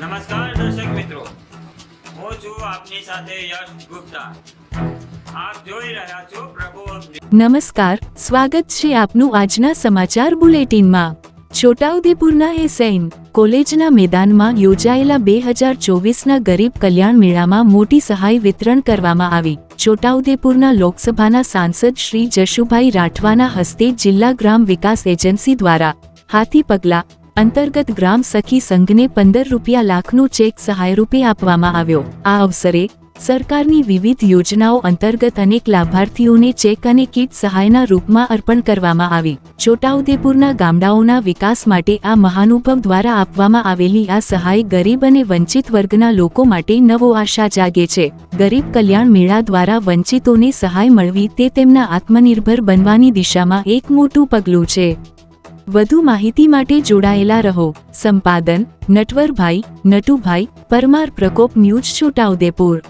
નમસ્કાર દર્શક મિત્રો. હું છું આપની સાથે યશ ગુપ્તા. આપ જોઈ રહ્યા છો પ્રભુ નમસ્કાર, સ્વાગત છે આપનું આજના સમાચાર બુલેટિનમાં. છોટાઉદેપુરના એસએન કોલેજના મેદાનમાં યોજાયેલા બે હજાર ચોવીસના ગરીબ કલ્યાણ મેળામાં મોટી સહાય વિતરણ કરવામાં આવી. છોટાઉદેપુરના લોકસભાના સાંસદ શ્રી જશુભાઈ રાઠવાના હસ્તે જિલ્લા ગ્રામ વિકાસ એજન્સી દ્વારા હાથી પગલા અંતર્ગત ગ્રામ સખી સંઘને પંદર રૂપિયા લાખનો ચેક સહાયરૂપે આપવામાં આવ્યો. આ અવસરે સરકારની વિવિધ યોજનાઓ અંતર્ગત અનેક લાભાર્થીઓને ચેક અને કીટ સહાયના રૂપમાં અર્પણ કરવામાં આવી. છોટાઉદેપુરના ગામડાઓના વિકાસ માટે આ મહાનુભવ દ્વારા આપવામાં આવેલી આ સહાય ગરીબ અને વંચિત વર્ગના લોકો માટે નવો આશા જાગે છે. ગરીબ કલ્યાણ મેળા દ્વારા વંચિતોને સહાય મળવી તે તેમના આત્મનિર્ભર બનવાની દિશામાં એક મોટું પગલું છે. વધુ માહિતી માટે જોડાયેલા રહો. સંપાદન, નટવરભાઈ, નટુભાઈ, પરમાર પ્રકોપ ન્યૂઝ છોટાઉદેપુર.